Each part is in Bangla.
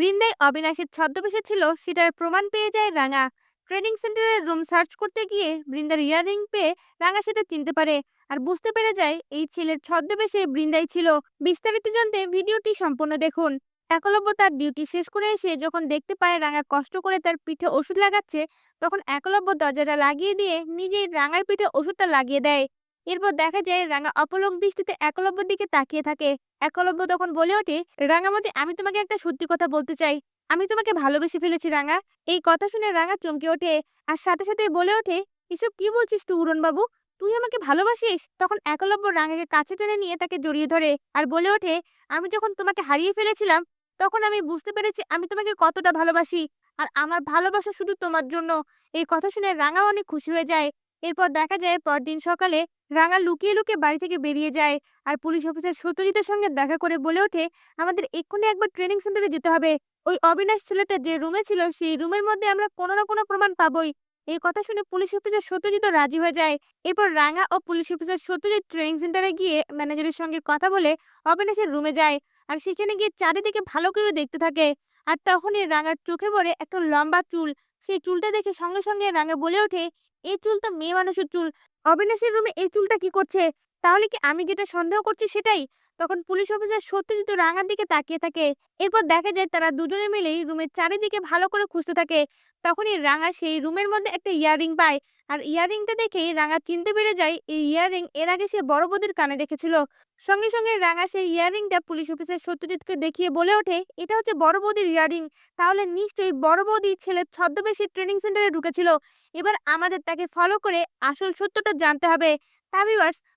বৃন্দায় অবিনাশের ছদ্মবেশে ছিল, সেটার প্রমাণ পেয়ে যায় রাঙা। ট্রেনিং সেন্টারের রুম সার্চ করতে গিয়ে বৃন্দার ইয়াররিং পেয়ে রাঙা সেটা চিনতে পারে। আর বুঝতে পেরে যায়, এই ছেলের ছদ্মবেশে বৃন্দাই ছিল। বিস্তারিত জানতে ভিডিওটি সম্পূর্ণ দেখুন। একলব্য তার ডিউটি শেষ করে এসে যখন দেখতে পায় রাঙা কষ্ট করে তার পিঠে ওষুধ লাগাচ্ছে, তখন একলব্য দরজাটা লাগিয়ে দিয়ে নিজেই রাঙার পিঠে ওষুধটা লাগিয়ে দেয়। এরপর দেখা যায় রাঙা অপলক দৃষ্টিতে একলব্যর দিকে তাকিয়ে থাকে। একলব্য তখন বলে ওঠে রাঙামতি আমি তোমাকে একটা সত্যি কথা বলতে চাই। আমি তোমাকে ভালোবেসে ফেলেছি রাঙা। এই কথা শুনে রাঙা চমকে ওঠে আর সাথে সাথে বলে ওঠে, এসব কি বলছিস তুই বাবু তুই আমাকে ভালোবাসিস? তখন একলব্য রাঙাকে কাছে টেনে নিয়ে তাকে জড়িয়ে ধরে আর বলে ওঠে, আমি যখন তোমাকে হারিয়ে ফেলেছিলাম, তখন আমি বুঝতে পেরেছি আমি তোমাকে কতটা ভালোবাসি। আর আমার ভালোবাসা শুধু তোমার জন্য। এই কথা শুনে রাঙা অনেক খুশি হয়ে যায়। এরপর দেখা যায় পরদিন সকালে রাঙা লুকিয়ে লুকিয়ে বাড়ি থেকে বেরিয়ে যায়। আর পুলিশ অফিসার সত্যজিতের সঙ্গে দেখা করে বলে ওঠে, আমাদের এক্ষুনি একবার ট্রেনিং সেন্টারে যেতে হবে। ওই অবিনাশ ছেলেটা যে রুমে ছিল, সেই রুমের মধ্যে আমরা কোনো না কোনো প্রমাণ পাবোই। এই কথা শুনে পুলিশ অফিসার সত্যজিৎ রাজি হয়ে যায়। এরপর রাঙা ও পুলিশ অফিসার সত্যজিৎ ট্রেনিং সেন্টারে গিয়ে ম্যানেজারের সঙ্গে কথা বলে অবিনাশের রুমে যায়। আর সেখানে গিয়ে চারিদিকে ভালো করে দেখতে থাকে। আর তখনই রাঙার চোখে পড়ে একটা লম্বা চুল। সেই চুলটা দেখে সঙ্গে সঙ্গে রাঙা বলে ওঠে, এই চুল তো মেয়ে মানুষের চুল। অবিনাশের রুমে এই চুলটা কি করছে? তাহলে কি আমি যেটা সন্দেহ করছি সেটাই? তখন পুলিশ অফিসার সত্যজিৎ রাঙার দিকে তাকিয়ে থাকে। এরপর দেখা যায় তারা দুজনে মিলেই রুমের চারিদিকে ভালো করে খুঁজতে থাকে। তখনই রাঙা সেই রুমের মধ্যে একটা ইয়াররিং পায়। আর ইয়াররিংটা দেখেই রাঙা চিনতে পেরে যায়, এই ইয়াররিং এর আগে সে বড় বৌদির কানে দেখেছিল। সঙ্গে সঙ্গে রাঙা সেই ইয়াররিংটা পুলিশ অফিসার সত্যজিৎকে দেখিয়ে বলে ওঠে, এটা হচ্ছে বড় বৌদির ইয়াররিং তাহলে নিশ্চয়ই বড় বৌদি ছেলের ছদ্মবেশী ট্রেনিং সেন্টারে ঢুকেছিল। এবার আমাদের তাকে ফলো করে আসল সত্যটা জানতে হবে। তা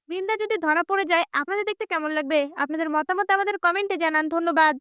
বৃন্দা যদি ধরা পড়ে যায়, আপনাদের দেখতে কেমন লাগবে? আপনাদের মতামত আমাদের কমেন্টে জানান। ধন্যবাদ।